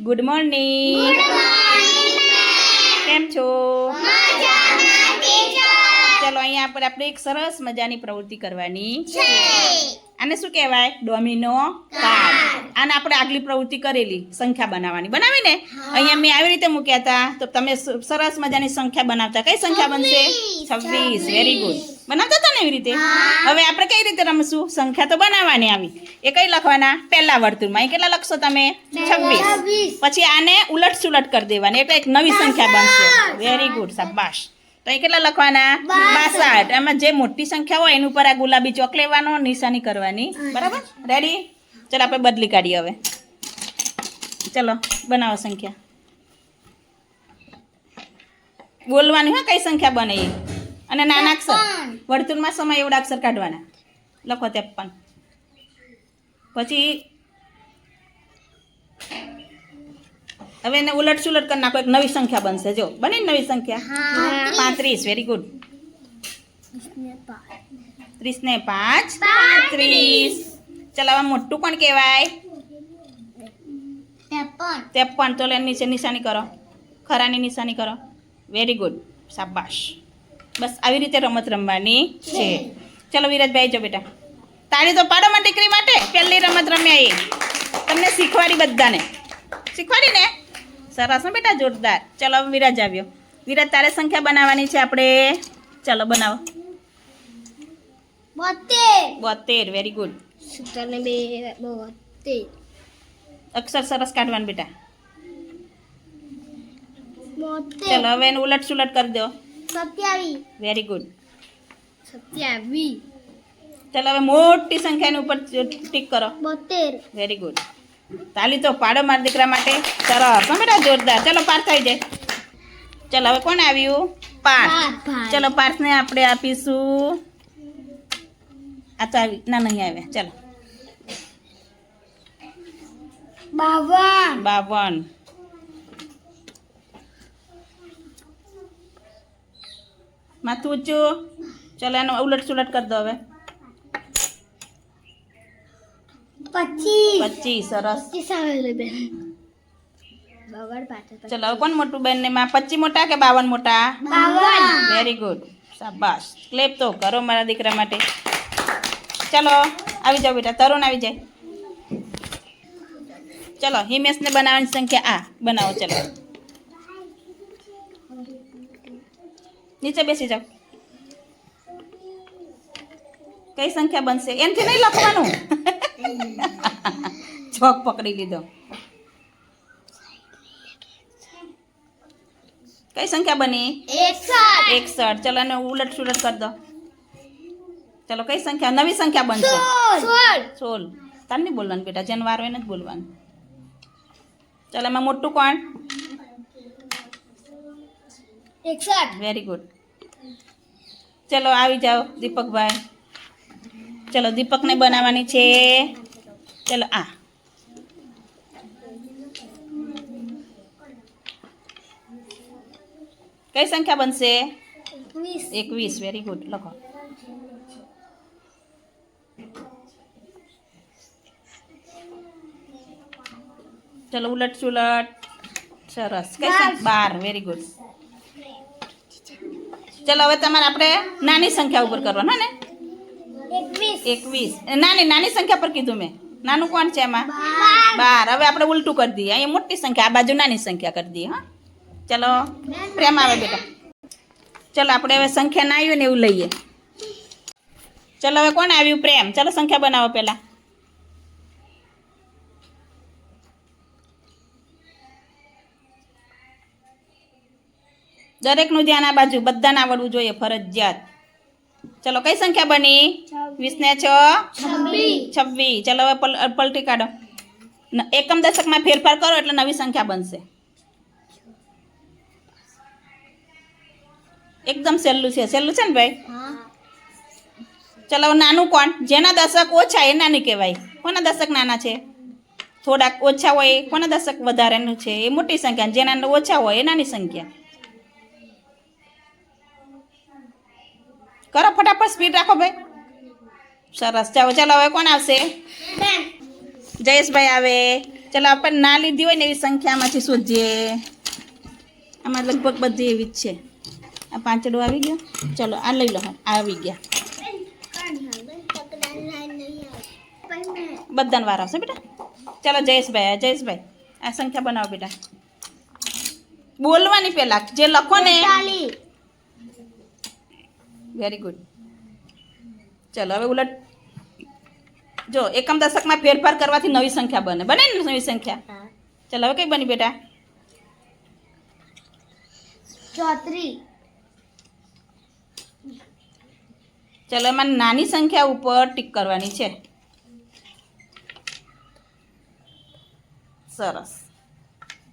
Good morning કેમ છો? અહીંયા પર આપણે એક સરસ મજાની પ્રવૃત્તિ કરવાની છે. આને શું કહેવાય? Domino card. આને આપણે આગલી પ્રવૃત્તિ કરેલી સંખ્યા બનાવવાની. બનાવી ને અહીંયા મેં આવી રીતે મૂક્યા હતા. તો તમે સરસ મજાની સંખ્યા બનાવતા. કઈ સંખ્યા બનશે? છવ્વીસ. વેરી ગુડ બનાવતા હતા ને એવી રીતે? હવે આપણે કઈ રીતે રમશું? સંખ્યા તો બનાવવાની આવી. એ કઈ લખવાના? પહેલા વર્તુળમાં. એ કેટલા લખશો તમે? છવ્વીસ. પછી આને ઉલટ સુલટ કરી દેવાની. એટલે એક નવી સંખ્યા બનશે. વેરી ગુડ શાબાશ તો એ કેટલા લખવાના? બાસઠ. એમાં જે મોટી સંખ્યા હોય એની ઉપર આ ગુલાબી ચોક લેવાનો નિશાની કરવાની. બરાબર? રેડી ચલો આપણે બદલી કાઢીએ હવે. ચલો બનાવો સંખ્યા. બોલવાની હા કઈ સંખ્યા બને એ? અને નાના અક્ષર? વર્તુળમાં સમય એવડા અક્ષર કાઢવાના. લખો ત્રેપન. પછી હવે એને ઉલટ સુલટ કરી નાખો એક નવી સંખ્યા બનશે જો. બની નવી સંખ્યા? પાંત્રીસ વેરી ગુડ ત્રીસ ને પાંચ પાંત્રીસ. ચલાવવા મોટું પણ કહેવાય? ત્રેપન. તો એની નીચે નિશાની કરો. ખરાની નિશાની કરો. વેરી ગુડ શાબાશ. બસ આવી રીતે રમત રમવાની છે. ચલો વિરાજભાઈ જો બેટા. તાળી તો પાડો માં દીકરી માટે પહેલી રમત રમ્યા એ. તમને શીખવાડી બધાને. શીખવાડી ને સરસ ને બેટા જોરદાર. ચલો હવે વિરાજ આવ્યો. વિરાજ તારે સંખ્યા બનાવવાની છે આપણે? ચલો બનાવો. બોતેર. વેરી ગુડ અક્ષર સરસ કાઢવાનું બેટા. ચલો હવે એને ઉલટ સુલટ કરી દો. સત્યાવીસ. વેરી ગુડ સત્યાવીસ. ચલો હવે મોટી સંખ્યાની ઉપર ટીક કરો. બોતેર. વેરી ગુડ તાલી તો પાડો મારા દીકરા માટે. સરસ. બેટા જોરદાર. ચલો પાર્થ થઈ જાય. ચલો હવે કોણ આવ્યું? પાર્થ. પાર્થ. ચલો પાર્થને આપણે આપીશું. આ તો આવી ના નહીં આવ્યા ચલો. બાવન. બાવન. માથું ઊંચું. ચલો એનો ઉલટ સુલટ કરી દો હવે. પચીસ. સરસ. ચલો હવે કોણ મોટું બેન ને માં? પચીસ મોટા કે બાવન મોટા? વેરી ગુડ શાબાશ. ક્લેપ તો કરો મારા દીકરા માટે. ચલો આવી જાઓ બેટા. તરુણ આવી જાય. ચલો હિમેશને બનાવવાની સંખ્યા આ. બનાવો ચલો. નીચે બેસી જાઓ. કઈ સંખ્યા બનશે? એનથી નહીં લખવાનું. ચોક પકડી લીધો. કઈ સંખ્યા બની? એકસઠ. ચલો એને ઉલટ સુલટ કરી દો. ચલો કઈ સંખ્યા? નવી સંખ્યા બનશે. સોળ. તાર નહીં બોલવાનું બેટા? જેને વાર એને જ બોલવાનું. ચલો એમાં મોટું કોણ? એકસઠ. વેરી ગુડ ચલો આવી જાઓ દીપકભાઈ. ચલો દીપકને બનાવવાની છે. ચલો આ. કઈ સંખ્યા બનશે? એકવીસ. વેરી ગુડ લખો. ચલો ઉલટ સુલટ. સરસ. કઈ બાર. વેરી ગુડ ચલો હવે તમારે આપણે નાની સંખ્યા ઉપર કરવાનું ને? એકવીસ. નાની નાની સંખ્યા પર કીધું મેં. નાનું કોણ છે એમાં? બાર. હવે આપણે ઉલટું કરી દઈએ. અહીંયા મોટી સંખ્યા આ બાજુ નાની સંખ્યા કરી દઈએ હા. ચલો પ્રેમ આવે બેટા. ચલો આપણે હવે સંખ્યા ના આવ્યું ને એવું લઈએ. ચલો હવે કોણ આવ્યું? પ્રેમ. ચલો સંખ્યા બનાવો પહેલા. દરેકનું ધ્યાન આ બાજુ. બધાને આવડવું જોઈએ. ફરજિયાત. ચલો કઈ સંખ્યા બની? વીસ ને છ? છવ્વીસ. ચલો હવે પલ પલટી કાઢો. એકમ દશકમાં ફેરફાર કરો એટલે નવી સંખ્યા બનશે. એકદમ સહેલું છે. સહેલું છે ને ભાઈ? ચલો નાનું કોણ? જેના દશક ઓછા એ નાની કહેવાય. કોના દશક નાના છે? થોડાક ઓછા હોય કોના દશક વધારેનું છે? એ મોટી સંખ્યા. જેના ઓછા હોય એ નાની સંખ્યા. કરો ફટાફટ સ્પીડ રાખો ભાઈ. સરસ. ચાલો ચાલો હવે કોણ આવશે? જયેશભાઈ આવે. ચાલો આપણે ના લીધી હોય ને એવી સંખ્યામાંથી શોધીએ. આમાં લગભગ બધી એવી જ છે. આ પાંચડો આવી ગયો. ચલો આ લઈ લો. આવી ગયા. બધાને વાર આવશે બેટા. ચાલો જયેશભાઈ જયેશભાઈ આ સંખ્યા બનાવો બેટા. બોલવાની પહેલાં જે લખો ને. વેરી ગુડ ચલો હવે ઉલટ જો એકમ દશકમાં ફેરફાર કરવાથી નવી સંખ્યા બને. બને ને નવી સંખ્યા? ચલો હવે કઈ બની બેટા? ચોત્રી. ચલો એમાં નાની સંખ્યા ઉપર ટીક કરવાની છે. સરસ.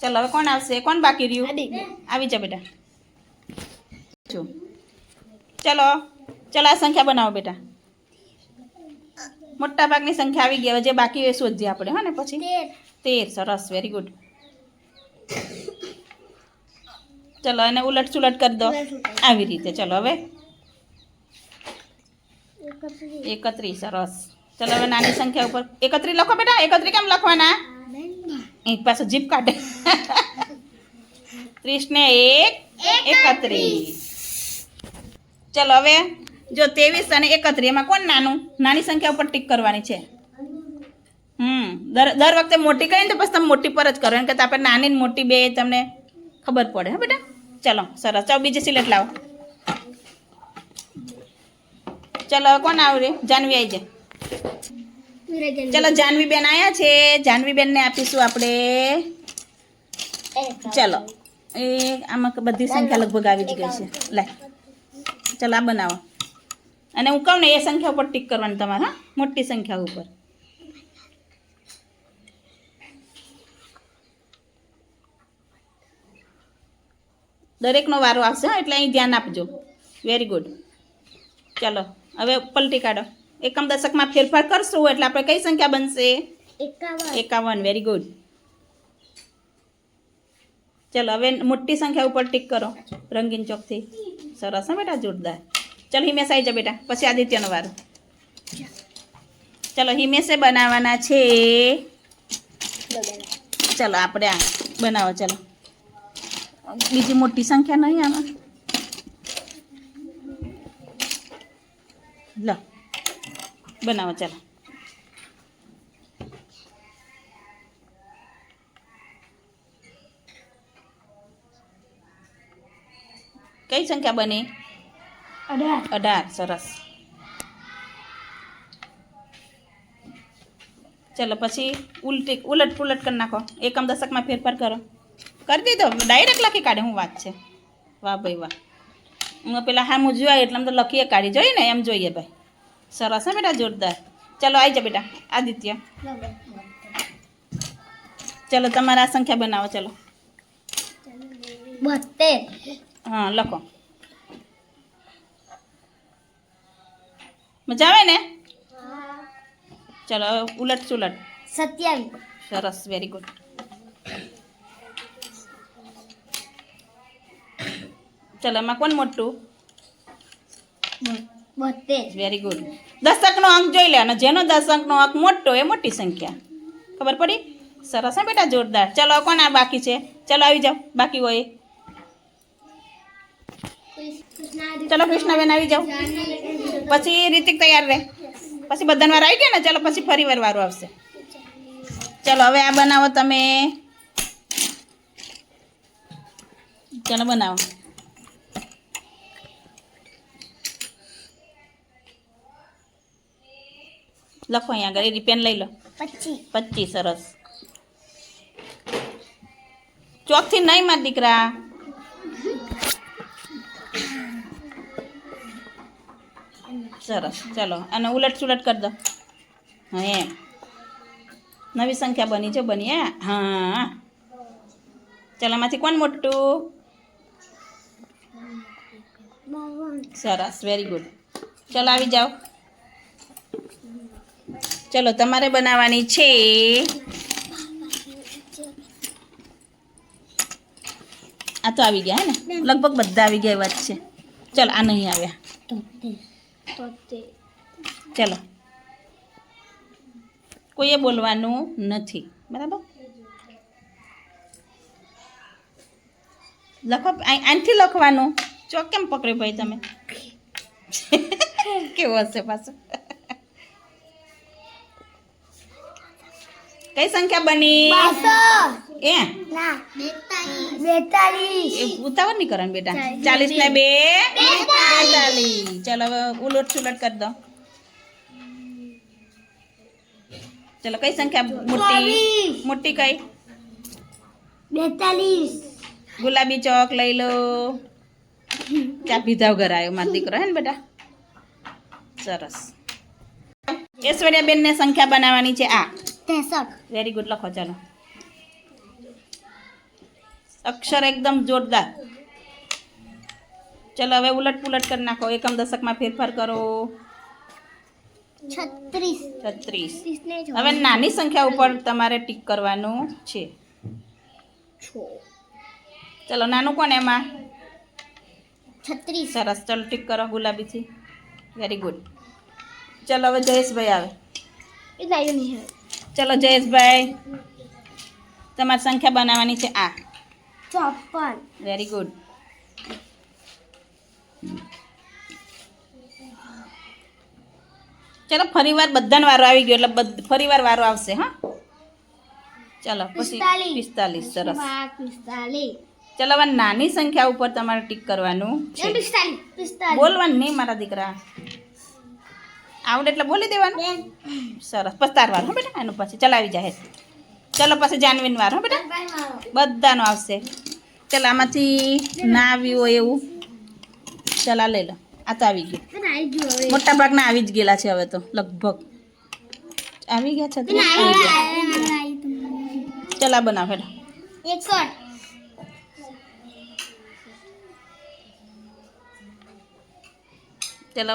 ચલો હવે કોણ આવશે? કોણ બાકી રહ્યું? આવી જા બેટા. ચલો ચલો આ સંખ્યા બનાવો બેટા. મોટા ભાગની સંખ્યા આવી ગઈ હવે જે બાકી હોય શોધીએ આપણે હા ને પછી? તેર. સરસ વેરી ગુડ ચલો એને ઉલટ સુલટ કરી દો. આવી રીતે ચલો હવે. એકત્રીસ. એકત્રીસ સરસ. ચલો હવે નાની સંખ્યા ઉપર. એકત્રી લખો બેટા એકત્રી કેમ લખવાના? એક પાછો જીપ કાઢે. ત્રીસ ને એક એકત્રીસ. ચલો હવે. જો ત્રેવીસ અને એકત્રીસ, એમાં કોણ નાનું? નાની સંખ્યા ઉપર ટીક કરવાની છે. હમ, દર દર વખતે મોટી કહીને તો પછી તમે મોટી પર જ કરો, એમ કે આપણે નાની ને મોટી બે તમને ખબર પડે. હા બેટા? ચલો, સરસ. ચાલો, બીજી સિલેટ લાવો. ચલો, કોણ આવડે જાનવી આવી જાય. ચલો જાનવી બેન આવ્યા છે. જાનવી બેનને આપીશું આપણે. ચલો. એ, આમાં બધી સંખ્યા લગભગ આવી જ ગઈ છે. લાય. ચલો, આ બનાવો. અને હું કહું ને એ સંખ્યા ઉપર ટીક કરવાની તમારે હા? મોટી સંખ્યા ઉપર. દરેકનો વારો આવશે હા? એટલે અહીં ધ્યાન આપજો. વેરી ગુડ ચલો હવે પલટી કાઢો. એકમ દશકમાં ફેરફાર કરશું એટલે આપણે કઈ સંખ્યા બનશે? એકાવન. એકાવન. વેરી ગુડ ચલો હવે મોટી સંખ્યા ઉપર ટીક કરો. રંગીન ચોકથી. સરસ હા બેટા? જોરદાર. ચલો હિમેશ આવી જા બેટા, પછી આદિત્યનો વારો. ચલો હિમેશે બનાવવાના છે. ચલો આપણે આ બનાવો, ચલો. બીજી મોટી સંખ્યા નહીં આમાં લો, બનાવો, ચાલો. કઈ સંખ્યા બની? અઢાર સરસ. ચલો પછી ઉલટી ઉલટ પુલટ કરી નાખો. એકમ દશકમાં ફેરફાર કરો. કરી દીધો. ડાયરેક્ટ લખી કાઢે હું વાત છે. વાહ ભાઈ વાહ. હું પેલા હા હું જોયા એટલે આમ તો લખીએ કાઢી. જોઈએ ને એમ જોઈએ ભાઈ. સરસ હે બેટા જોરદાર. ચલો આવી જા બેટા. આદિત્ય. ચલો તમારા સંખ્યા બનાવો ચલો. બોતેર હા લખો. મજા આવે ને? ચલો હવે ઉલટ સુલટ. સત્યાવીસ. સરસ વેરી ગુડ ચલો એમાં કોણ મોટું? બોતેર. વેરી ગુડ દશકનો અંક જોઈ લે અને જેનો દશકનો અંક મોટો એ મોટી સંખ્યા. ખબર પડી? સરસ હા બેટા જોરદાર. ચલો કોણ આ બાકી છે? ચલો આવી જાઓ. બાકી હોય. ચલો કૃષ્ણાબેન આવી જાઓ. પછી રીતિક તૈયાર રહે. પછી બધાને વાર આવી ગયા ને? ચલો પછી ફરી વાર વારું આવશે. ચલો હવે આ બનાવો તમે. ચલો બનાવો. લખો અહીંયા આગળ. એની પેન લઈ લો. પચીસ. પચીસ સરસ. ચોકથી નહીં માર દીકરા. સરસ. ચાલો અને ઉલટ સુલટ કરી દો. હા, એમ. નવી સંખ્યા બની છે, બની, હે? ચાલો, આમાંથી કોણ મોટું? સરસ વેરી ગુડ ચલો, આવી જાઓ. ચલો, તમારે બનાવવાની છે. આ તો આવી ગયા, હે ને? લગભગ બધા આવી ગયા એ વાત છે. ચલો, આ નહીં આવ્યા. ચલો. કોઈએ બોલવાનું નથી. બરાબર? લખો આનથી લખવાનું. ચોક કેમ પકડ્યું ભાઈ તમે? કેવું હશે પાછું? કઈ સંખ્યા બની? એ ઉતાવળ નહીં કરવાનું બેટા. ચાલીસ. ને બે. બેતાલીસ. ચાલો હવે ઉલટ સુલટ કરી દો. ચલો કઈ સંખ્યા મોટી? મોટી કઈ? બેતાલીસ. ગુલાબી ચોક લઈ લો. ચા પીધા ઘર આવ્યો મારો દીકરો. હે ને બેટા? સરસ. ઐશ્વર્યાબેન ને સંખ્યા બનાવવાની છે આ. ત્રેસઠ વેરી ગુડ લખો ચાલો અક્ષર એકદમ જોરદાર ચલો હવે ઉલટ પુલટ કરી નાખો એકમ દશકમાં ફેરફાર કરો છત્રીસ છત્રીસ હવે નાની સંખ્યા ઉપર તમારે ટીક કરવાનું છે ચલો નાનું કોણ એમાં છત્રીસ સરસ ચલો ટીક કરો ગુલાબીથી વેરી ગુડ ચલો હવે જયેશભાઈ આવે એ લાયું નહીં ચલો જયેશભાઈ તમારી સંખ્યા બનાવવાની છે આ. ચોપન. વેરી ગુડ ચલો ફરીવાર બધાને વારો આવી ગયો એટલે ફરી વાર વારો આવશે હા? ચલો પછી પિસ્તાલીસ. સરસ. પિસ્તાલીસ. ચલો હવે નાની સંખ્યા ઉપર તમારે ટીક કરવાનું બોલવાનું નહીં મારા દીકરા. આવડે એટલે બોલી દેવાનું. સરસ પસ્તાર વાર હો બેટા? એનું પછી ચલાવી જાય ચલો પછી જાનવીન વાર હો બેટા? બધાનો. આવશે. ચાલ આમાંથી ના આવ્યું હોય એવું. ચાલ લઈ લો. આ તો આવી ગયું. મોટા ભાગના આવી જ ગયેલા છે હવે તો લગભગ. આવી ગયા છે ચલા બનાવ હેડા.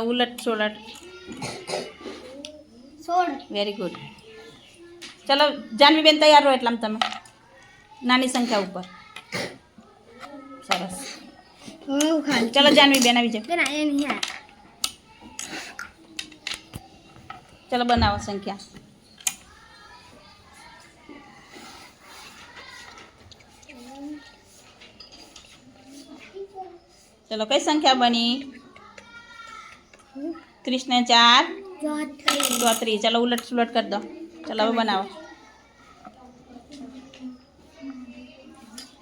ઉલટ સોલટ સોળ વેરી ગુડ ચલો જાનવી બેન તૈયાર રહો એટલામાં તમે. નાની સંખ્યા ઉપર. સરસ. ચલો જાનવી બેન આવી જાઓ ચલો બનાવો સંખ્યા. ચલો કઈ સંખ્યા બની? ત્રીસ ચાર. ચોત્રીસ. ચાલો ઉલટ સુલટ કરી દો. ચાલો હવે બનાવો.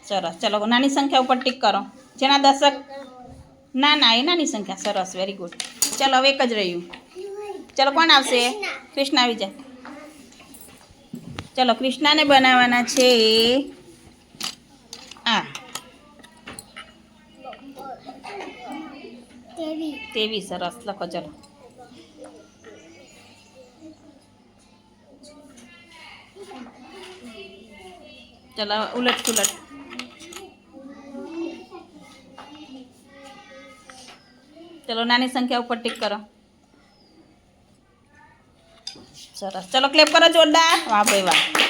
સરસ. ચાલો નાની સંખ્યા ઉપર ટીક કરો. જેના દશક ના ના એ નાની સંખ્યા. સરસ. વેરી ગુડ ચાલો હવે એક જ રહ્યું. ચાલો કોણ આવશે? કૃષ્ણ આવી જાય. ચાલો કૃષ્ણાને બનાવવાના છે. આ. તેવી. સરસ. લખો ચલો. ચલો ઉલટ સુલટ. ચલો, નાની સંખ્યા ઉપર ટીક કરો. સરસ. ચલો ક્લેપ કરો જોરદાર. વાહ ભાઈ, વાહ.